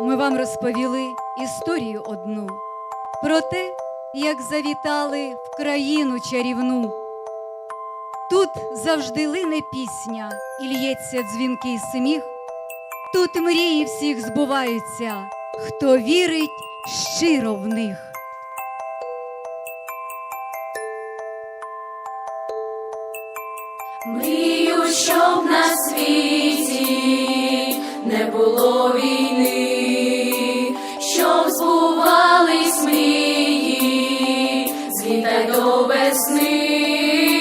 ми вам розповіли історію одну про те, як завітали в країну чарівну. Тут завжди лине пісня і лється дзвінкий сміх. Тут мрії всіх збуваються, хто вірить щиро в них. Мрію, щоб на світі не було війни, літа й до весни,